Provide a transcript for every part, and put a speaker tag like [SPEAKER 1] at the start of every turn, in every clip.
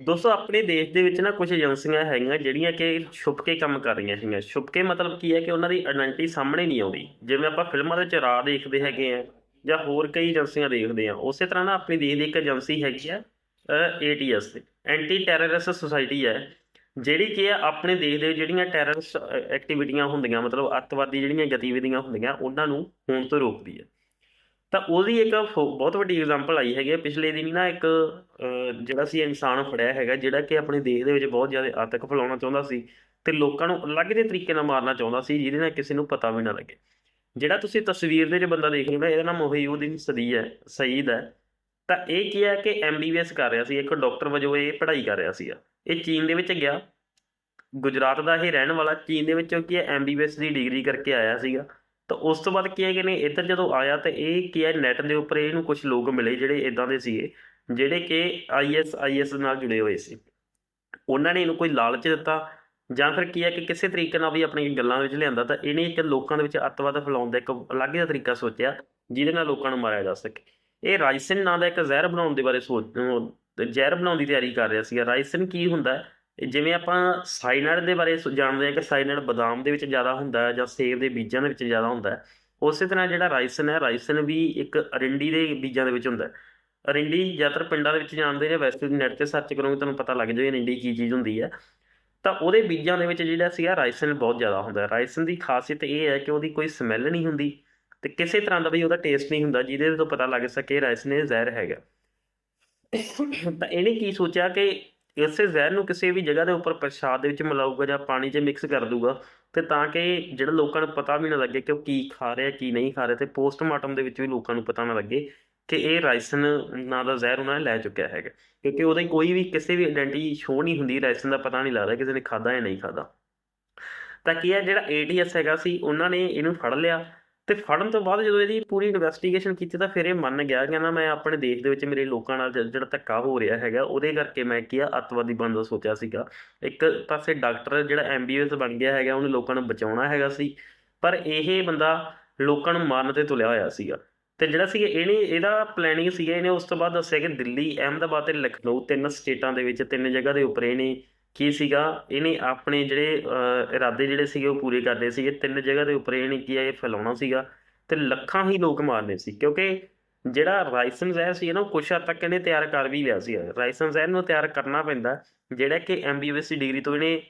[SPEAKER 1] ਦੋਸਤੋ, ਆਪਣੇ ਦੇਸ਼ ਦੇ ਵਿੱਚ ਨਾ ਕੁਝ ਏਜੰਸੀਆਂ ਹੈਗੀਆਂ ਜਿਹੜੀਆਂ ਕਿ ਛੁਪ ਕੇ ਕੰਮ ਕਰ ਰਹੀਆਂ ਹੈਗੀਆਂ ਛੁਪ ਕੇ ਮਤਲਬ ਕੀ ਹੈ ਕਿ ਉਹਨਾਂ ਦੀ ਆਇਡੈਂਟੀ ਸਾਹਮਣੇ ਨਹੀਂ ਆਉਂਦੀ। ਜਿਵੇਂ ਆਪਾਂ ਫਿਲਮਾਂ ਦੇ ਵਿੱਚ ਰਾਹ ਦੇਖਦੇ ਹੈਗੇ ਆ ਜਾਂ ਹੋਰ ਕਈ ਏਜੰਸੀਆਂ ਦੇਖਦੇ ਆ, ਉਸੇ ਤਰ੍ਹਾਂ ਨਾ ਆਪਣੀ ਦੇਸ਼ ਦੀ ਇੱਕ ਏਜੰਸੀ ਹੈਗੀ ਆ ਏਟੀਐਸ ਐਂਟੀ ਟੈਰਰਿਸਟ ਸੁਸਾਇਟੀ ਹੈ, ਜਿਹੜੀ ਕਿ ਆ ਆਪਣੇ ਦੇਸ਼ ਦੇ ਜਿਹੜੀਆਂ ਟੈਰਰਿਸਟ ਐਕਟੀਵਿਟੀਆਂ ਹੁੰਦੀਆਂ, ਮਤਲਬ ਅੱਤਵਾਦੀ ਜਿਹੜੀਆਂ ਗਤੀਵਿਧੀਆਂ ਹੁੰਦੀਆਂ, ਉਹਨਾਂ ਨੂੰ ਹੋਣ ਤੋਂ ਰੋਕਦੀ ਹੈ। ਤਾਂ ਉਹਦੀ ਇੱਕ ਫੋ- ਬਹੁਤ ਵੱਡੀ ਐਗਜ਼ਾਮਪਲ ਆਈ ਹੈਗੀ ਹੈ। ਪਿਛਲੇ ਦਿਨੀ ਨਾ ਇੱਕ ਜਿਹੜਾ ਸੀ ਇਨਸਾਨ ਫੜਿਆ ਹੈਗਾ, ਜਿਹੜਾ ਕਿ ਆਪਣੇ ਦੇਸ਼ ਦੇ ਵਿੱਚ ਬਹੁਤ ਜ਼ਿਆਦਾ ਆਤੰਕ ਫੈਲਾਉਣਾ ਚਾਹੁੰਦਾ ਸੀ ਤੇ ਲੋਕਾਂ ਨੂੰ ਅਲੱਗ ਜਿਹੇ ਤਰੀਕੇ ਨਾਲ ਮਾਰਨਾ ਚਾਹੁੰਦਾ ਸੀ, ਜਿਹਦੇ ਨਾਲ ਕਿਸੇ ਨੂੰ ਪਤਾ ਵੀ ਨਾ ਲੱਗੇ। ਜਿਹੜਾ ਤੁਸੀਂ ਤਸਵੀਰ ਦੇ ਜੇ ਬੰਦਾ ਦੇਖ ਰਹੇ ਹੋ ਇਹਦਾ ਨਾਮ ਮੋਹਿਉਦੀਨ ਸਦੀ ਹੈ, ਸਈਦ ਹੈ। ਤਾਂ ਇਹ ਕੀ ਹੈ ਕਿ ਐਮਬੀਬੀਐਸ ਕਰ ਰਿਹਾ ਸੀ, ਇੱਕ ਡਾਕਟਰ ਵਜੋਂ ਇਹ ਪੜ੍ਹਾਈ ਕਰ ਰਿਹਾ ਸੀਗਾ। ਇਹ ਚੀਨ ਦੇ ਵਿੱਚ ਗਿਆ। ਗੁਜਰਾਤ ਦਾ ਇਹ ਰਹਿਣ ਵਾਲਾ, ਚੀਨ ਦੇ ਵਿੱਚੋਂ ਕੀ ਹੈ ਐਮਬੀਬੀਐਸ ਦੀ ਡਿਗਰੀ ਕਰਕੇ ਆਇਆ ਸੀਗਾ। ਤਾਂ ਉਸ ਤੋਂ ਬਾਅਦ ਕੀ ਹੈ ਕਿ ਨੇ ਇੱਧਰ ਜਦੋਂ ਆਇਆ ਤਾਂ ਇਹ ਕੀ ਹੈ ਨੈਟ ਦੇ ਉੱਪਰ ਇਹਨੂੰ ਕੁਝ ਲੋਕ ਮਿਲੇ ਜਿਹੜੇ ਇਦਾਂ ਦੇ ਸੀਗੇ, ਜਿਹੜੇ ਕਿ ਆਈਐਸ ਆਈਐਸ ਨਾਲ ਜੁੜੇ ਹੋਏ ਸੀ। ਉਹਨਾਂ ਨੇ ਇਹਨੂੰ ਕੋਈ ਲਾਲਚ ਦਿੱਤਾ ਜਾਂ ਫਿਰ ਕੀ ਹੈ ਕਿ ਕਿਸੇ ਤਰੀਕੇ ਨਾਲ ਵੀ ਆਪਣੀ ਗੱਲਾਂ ਵਿੱਚ ਲਿਆਂਦਾ ਤਾਂ ਇਹਨੇ ਇੱਕ ਲੋਕਾਂ ਦੇ ਵਿੱਚ ਅੱਤਵਾਦ ਫੈਲਾਉਣ ਦਾ ਇੱਕ ਅਲੱਗ ਜਿਹਾ ਤਰੀਕਾ ਸੋਚਿਆ, ਜਿਹਦੇ ਨਾਲ ਲੋਕਾਂ ਨੂੰ ਮਾਰਿਆ ਜਾ ਸਕੇ। ਇਹ ਰਾਈਸਨ ਨਾਂ ਦਾ ਇੱਕ ਜ਼ਹਿਰ ਬਣਾਉਣ ਦੇ ਬਾਰੇ ਸੋਚ ਜ਼ਹਿਰ ਬਣਾਉਣ ਦੀ ਤਿਆਰੀ ਕਰ ਰਿਹਾ ਸੀਗਾ। ਰਾਈਸਿਨ ਕੀ ਹੁੰਦਾ ਹੈ? ਜਿਵੇਂ ਆਪਾਂ ਸਾਈਨਾਈਡ ਦੇ ਬਾਰੇ ਸ- ਜਾਣਦੇ ਹਾਂ ਕਿ ਸਾਈਨਾਈਡ ਬਦਾਮ ਦੇ ਵਿੱਚ ਜ਼ਿਆਦਾ ਹੁੰਦਾ ਜਾਂ ਸੇਬ ਦੇ ਬੀਜਾਂ ਦੇ ਵਿੱਚ ਜ਼ਿਆਦਾ ਹੁੰਦਾ ਉਸੇ ਤਰ੍ਹਾਂ ਜਿਹੜਾ ਰਾਈਸਨ ਹੈ, ਰਾਈਸਨ ਵੀ ਇੱਕ ਅਰਿੰਡੀ ਦੇ ਬੀਜਾਂ ਦੇ ਵਿੱਚ ਹੁੰਦਾ ਹੈ। ਅਰਿੰਡੀ ਜ਼ਿਆਦਾਤਰ ਪਿੰਡਾਂ ਦੇ ਵਿੱਚ ਜਾਣਦੇ ਨੇ, ਵੈਸੇ ਤੁਸੀਂ ਨੈਟ ਤੇ ਸਰਚ ਕਰੋਗੇ ਤੁਹਾਨੂੰ ਪਤਾ ਲੱਗ ਜਾਏਗਾ ਅਰਿੰਡੀ ਕੀ ਚੀਜ਼ ਹੁੰਦੀ ਹੈ। ਤਾਂ ਉਹਦੇ ਬੀਜਾਂ ਦੇ ਵਿੱਚ ਜਿਹੜਾ ਸੀਗਾ ਰਾਈਸਨ ਬਹੁਤ ਜ਼ਿਆਦਾ ਹੁੰਦਾ ਹੈ। ਦੀ ਖਾਸੀਅਤ ਇਹ ਹੈ ਕਿ ਉਹਦੀ ਕੋਈ ਸਮੈਲ ਨਹੀਂ ਹੁੰਦੀ ਤੇ ਕਿਸੇ ਤਰ੍ਹਾਂ ਦਾ ਵੀ ਉਹਦਾ ਟੇਸਟ ਨਹੀਂ ਹੁੰਦਾ ਜਿਹਦੇ ਤੋਂ ਪਤਾ ਲੱਗ ਸਕੇ ਰਾਈਸਿਨ ਇਹ ਜ਼ਹਿਰ ਹੈਗਾ। ਤਾਂ ਇਹਨੇ ਕੀ ਸੋਚਿਆ ਕਿ ਇਸੇ ਜ਼ਹਿਰ ਨੂੰ ਕਿਸੇ ਵੀ ਜਗ੍ਹਾ ਦੇ ਉੱਪਰ ਪ੍ਰਸ਼ਾਦ ਦੇ ਵਿੱਚ ਮਿਲਾਊਗਾ ਜਾਂ ਪਾਣੀ 'ਚ ਮਿਕਸ ਕਰ ਦੂਗਾ ਤੇ ਤਾਂ ਕਿ ਜਿਹੜਾ ਲੋਕਾਂ ਨੂੰ ਪਤਾ ਵੀ ਨਾ ਲੱਗੇ ਕਿ ਉਹ ਕੀ ਖਾ ਰਿਹਾ ਕੀ ਨਹੀਂ ਖਾ ਰਿਹਾ, ਤੇ ਪੋਸਟਮਾਰਟਮ ਦੇ ਵਿੱਚ ਵੀ ਲੋਕਾਂ ਨੂੰ ਪਤਾ ਨਾ ਲੱਗੇ ਕਿ ਇਹ ਰਾਈਸਨ ਨਾਂ ਦਾ ਜ਼ਹਿਰ ਉਹਨਾਂ ਨੇ ਲੈ ਚੁੱਕਿਆ ਹੈਗਾ। ਕਿਉਂਕਿ ਉਹਦੀ ਕੋਈ ਵੀ ਕਿਸੇ ਵੀ ਆਇਡੈਂਟੀ ਸ਼ੋ ਨਹੀਂ ਹੁੰਦੀ ਰਾਈਸਨ ਦਾ ਪਤਾ ਨਹੀਂ ਲੱਗਦਾ ਕਿਸੇ ਨੇ ਖਾਦਾ ਜਾਂ ਨਹੀਂ ਖਾਦਾ ਤਾਂ ਕੀ ਹੈ ਜਿਹੜਾ ਏਟੀਐਸ ਹੈਗਾ ਸੀ, ਉਹਨਾਂ ਨੇ ਇਹਨੂੰ ਫੜ ਲਿਆ ਤੇ ਫੜਨ ਤੋਂ ਬਾਅਦ ਜਦੋਂ ਇਹਦੀ ਪੂਰੀ ਇਨਵੈਸਟੀਗੇਸ਼ਨ ਕੀਤੀ ਤਾਂ ਫਿਰ ਇਹ ਮੰਨ ਗਿਆ ਕਹਿੰਦਾ ਮੈਂ ਆਪਣੇ ਦੇਸ਼ ਦੇ ਵਿੱਚ ਮੇਰੇ ਲੋਕਾਂ ਨਾਲ ਜ- ਜਿਹੜਾ ਧੱਕਾ ਹੋ ਰਿਹਾ ਹੈਗਾ, ਉਹਦੇ ਕਰਕੇ ਮੈਂ ਕੀ ਆ, ਅੱਤਵਾਦੀ ਬਣਨ ਦਾ ਸੋਚਿਆ ਸੀਗਾ। ਇੱਕ ਪਾਸੇ ਡਾਕਟਰ ਜਿਹੜਾ ਐਮਬੀਬੀਐਸ ਬਣ ਗਿਆ ਹੈਗਾ, ਉਹਨੇ ਲੋਕਾਂ ਨੂੰ ਬਚਾਉਣਾ ਹੈਗਾ ਸੀ, ਪਰ ਇਹ ਬੰਦਾ ਲੋਕਾਂ ਨੂੰ ਮਾਰਨ ਤੇ ਤੁਲਿਆ ਹੋਇਆ ਸੀਗਾ। ਤੇ ਜਿਹੜਾ ਸੀ ਇਹਨੇ ਇਹਦਾ ਪਲੈਨਿੰਗ ਸੀਗਾ, ਇਹਨੇ ਉਸ ਤੋਂ ਬਾਅਦ ਦੱਸਿਆ ਕਿ ਦਿੱਲੀ, ਅਹਿਮਦਾਬਾਦ ਤੇ ਲਖਨਊ ਤਿੰਨ ਸਟੇਟਾਂ ਦੇ ਵਿੱਚ, ਤਿੰਨ ਜਗ੍ਹਾ ਦੇ ਉੱਪਰ ਇਹਨੇ ਕੀ ਸੀਗਾ? ਇਹਨੇ ਆਪਣੇ ਜਿਹੜੇ ਇਰਾਦੇ ਜਿਹੜੇ ਸੀਗੇ ਉਹ ਪੂਰੇ ਕਰਨੇ ਸੀਗੇ। ਤਿੰਨ ਜਗ੍ਹਾ ਦੇ ਉੱਪਰ ਇਹਨੇ ਕੀ ਹੈ ਇਹ ਫੈਲਾਉਣਾ ਸੀਗਾ ਤੇ ਲੱਖਾਂ ਹੀ ਲੋਕ ਮਾਰਨੇ ਸੀ। ਕਿਉਂਕਿ ਜਿਹੜਾ ਰਾਈਸਨ ਜ਼ਹਿਰ ਸੀ ਨਾ, ਉਹ ਕੁਛ ਹੱਦ ਤੱਕ ਇਹਨੇ ਤਿਆਰ ਕਰ ਵੀ ਲਿਆ ਸੀ ਰਾਈਸਨ ਜ਼ਹਿਰ ਨੂੰ ਤਿਆਰ ਕਰਨਾ ਪੈਂਦਾ, ਜਿਹੜਾ ਕਿ ਐਮਬੀਬੀਐਸ ਦੀ ਡਿਗਰੀ ਤੋਂ ਇਹਨੇ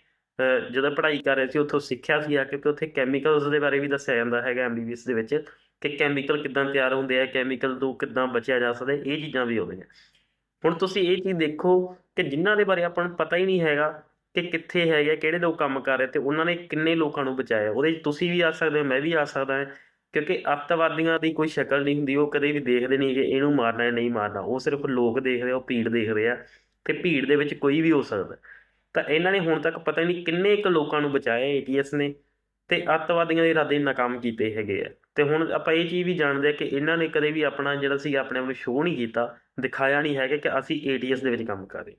[SPEAKER 1] ਜਦੋਂ ਪੜ੍ਹਾਈ ਕਰ ਰਿਹਾ ਸੀ, ਉੱਥੋਂ ਸਿੱਖਿਆ ਸੀ ਆ, ਕਿਉਂਕਿ ਉੱਥੇ ਕੈਮੀਕਲਸ ਦੇ ਬਾਰੇ ਵੀ ਦੱਸਿਆ ਜਾਂਦਾ ਹੈਗਾ ਐਮਬੀਬੀਐਸ ਦੇ ਵਿੱਚ ਕਿ ਕੈਮੀਕਲ ਕਿੱਦਾਂ ਤਿਆਰ ਹੁੰਦੇ ਆ ਕੈਮੀਕਲ ਤੋਂ ਕਿੱਦਾਂ ਬਚਿਆ ਜਾ ਸਕਦਾ, ਇਹ ਚੀਜ਼ਾਂ ਵੀ ਆਉਂਦੀਆਂ। ਹੁਣ ਤੁਸੀਂ ਇਹ ਚੀਜ਼ ਦੇਖੋ ਕਿ ਜਿਨ੍ਹਾਂ ਦੇ ਬਾਰੇ ਆਪਾਂ ਨੂੰ ਪਤਾ ਹੀ ਨਹੀਂ ਹੈਗਾ ਕਿ ਕਿੱਥੇ ਹੈਗੇ ਆ ਕਿਹੜੇ ਲੋਕ ਕੰਮ ਕਰ ਰਹੇ ਤੇ ਉਹਨਾਂ ਨੇ ਕਿੰਨੇ ਲੋਕਾਂ ਨੂੰ ਬਚਾਇਆ। ਉਹਦੇ 'ਚ ਤੁਸੀਂ ਵੀ ਆ ਸਕਦੇ ਹੋ, ਮੈਂ ਵੀ ਆ ਸਕਦਾ ਹਾਂ, ਕਿਉਂਕਿ ਅੱਤਵਾਦੀਆਂ ਦੀ ਕੋਈ ਸ਼ਕਲ ਨਹੀਂ ਹੁੰਦੀ, ਉਹ ਕਦੇ ਵੀ ਦੇਖਦੇ ਨਹੀਂ ਕਿ ਇਹਨੂੰ ਮਾਰਨਾ ਹੈ ਨਹੀਂ ਮਾਰਨਾ। ਉਹ ਸਿਰਫ ਲੋਕ ਦੇਖਦੇ ਆ, ਉਹ ਭੀੜ ਦੇਖਦੇ ਆ ਤੇ ਭੀੜ ਦੇ ਵਿੱਚ ਕੋਈ ਵੀ ਹੋ ਸਕਦਾ। ਤਾਂ ਇਹਨਾਂ ਨੇ ਹੁਣ ਤੱਕ ਪਤਾ ਨਹੀਂ ਕਿੰਨੇ ਕੁ ਲੋਕਾਂ ਨੂੰ ਬਚਾਇਆ ਏਟੀਐਸ ਨੇ ਤੇ ਅੱਤਵਾਦੀਆਂ ਦੇ ਇਰਾਦੇ ਨਾਕਾਮ ਕੀਤੇ ਹੈਗੇ ਆ। ਤੇ ਹੁਣ ਆਪਾਂ ਇਹ ਚੀਜ਼ ਵੀ ਜਾਣਦੇ ਆ ਕਿ ਇਹਨਾਂ ਨੇ ਕਦੇ ਵੀ ਆਪਣਾ ਜਿਹੜਾ ਸੀ ਆਪਣੇ ਆਪ ਨੂੰ ਸ਼ੋਅ ਨਹੀਂ ਕੀਤਾ, ਦਿਖਾਇਆ ਨਹੀਂ ਹੈਗਾ ਕਿ ਅਸੀਂ ਏਟੀਐਸ ਦੇ ਵਿੱਚ ਕੰਮ ਕਰ ਰਹੇ।